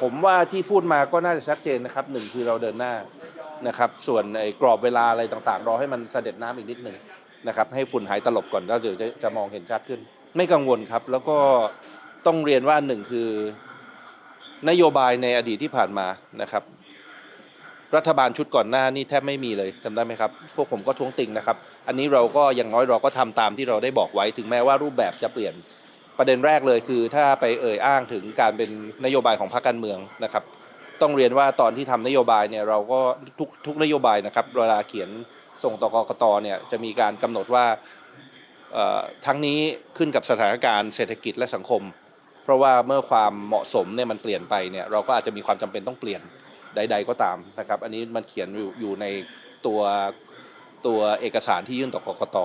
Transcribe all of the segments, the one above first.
ผมว่าที่พูดมาก็น่าจะชัดเจนนะครับหนึ่งคือเราเดินหน้านะครับ ส่วนไอ้กรอบเวลาอะไรต่างๆ รอให้มันเสด็จน้ำอีกนิดหนึ่งนะครับ ให้ฝุ่นหายตลบก่อนแล้วเดี๋ยวจะจะมองเห็นชัดขึ้น ไม่กังวลครับ แล้วก็ต้องเรียนว่าหนึ่งคือนโยบายในอดีตที่ผ่านมานะครับ รัฐบาลชุดก่อนหน้านี่แทบไม่มีเลยจำได้ไหมครับ พวกผมก็ท้วงติงนะครับ อันนี้เราก็อย่างน้อยเราก็ทำตามที่เราได้บอกไว้ถึงแม้ว่ารูปแบบจะเปลี่ยน ประเด็นแรกเลยคือถ้าไปเอ่ยอ้างถึงการเป็นนโยบายของพรรคการเมืองนะครับ ต้องเรียนว่าตอนที่ทำนโยบายเนี่ยเราก็ทุกทุกนโยบายนะครับเวลาเขียนส่งต่อกกตเนี่ยจะมีการกำหนดว่าทั้งนี้ขึ้นกับสถานการณ์เศรษฐกิจและสังคม เพราะว่าเมื่อความเหมาะสมเนี่ยมันเปลี่ยนไปเนี่ยเราก็อาจจะมีความจำเป็นต้องเปลี่ยนใด ๆ ก็ตามนะครับ อันนี้มันเขียนอยู่ในตัวตัวเอกสารที่ยื่นต่อกกต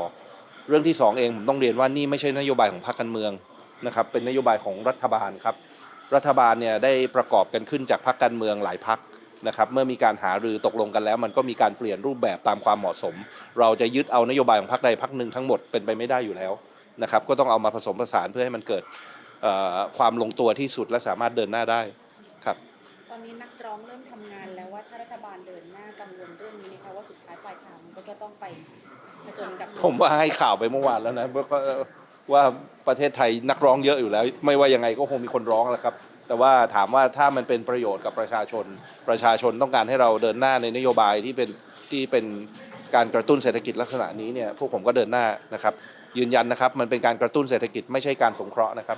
เรื่องที่สองเองผมต้องเรียนว่านี่ไม่ใช่นโยบายของพรรคการเมือง นะครับเป็นนโยบายของรัฐบาลครับรัฐบาลเนี่ยได้ประกอบกันขึ้นจากพรรคการเมืองหลายพรรคนะครับเมื่อมีการหารือตกลงกันแล้ว มันก็มีการเปลี่ยนรูปแบบตามความเหมาะสม เราจะยึดเอานโยบายของพรรคใดพรรคหนึ่งทั้งหมดเป็นไปไม่ได้อยู่แล้วนะครับก็ต้องเอามาผสมผสานเพื่อให้มันเกิดเอ่อความลงตัวที่สุดและสามารถเดินหน้าได้ครับตอนนี้นักร้องเริ่มทำงานแล้วว่าถ้ารัฐบาลเดินหน้ากังวลเรื่องนี้ไหมคะว่าสุดท้ายปลายทางมันก็จะต้องไปผจญกับ ผมว่าให้ข่าวไปเมื่อวานแล้วนะว่า ว่าประเทศไทยนักร้องเยอะอยู่แล้ว ไม่ว่ายังไงก็คงมีคนร้องแหละครับ แต่ว่าถามว่าถ้ามันเป็นประโยชน์กับประชาชน ประชาชนต้องการให้เราเดินหน้าในนโยบายที่เป็นที่เป็นการกระตุ้นเศรษฐกิจลักษณะนี้เนี่ยพวกผมก็เดินหน้านะครับยืนยันนะครับมันเป็นการกระตุ้นเศรษฐกิจไม่ใช่การสงเคราะห์นะครับ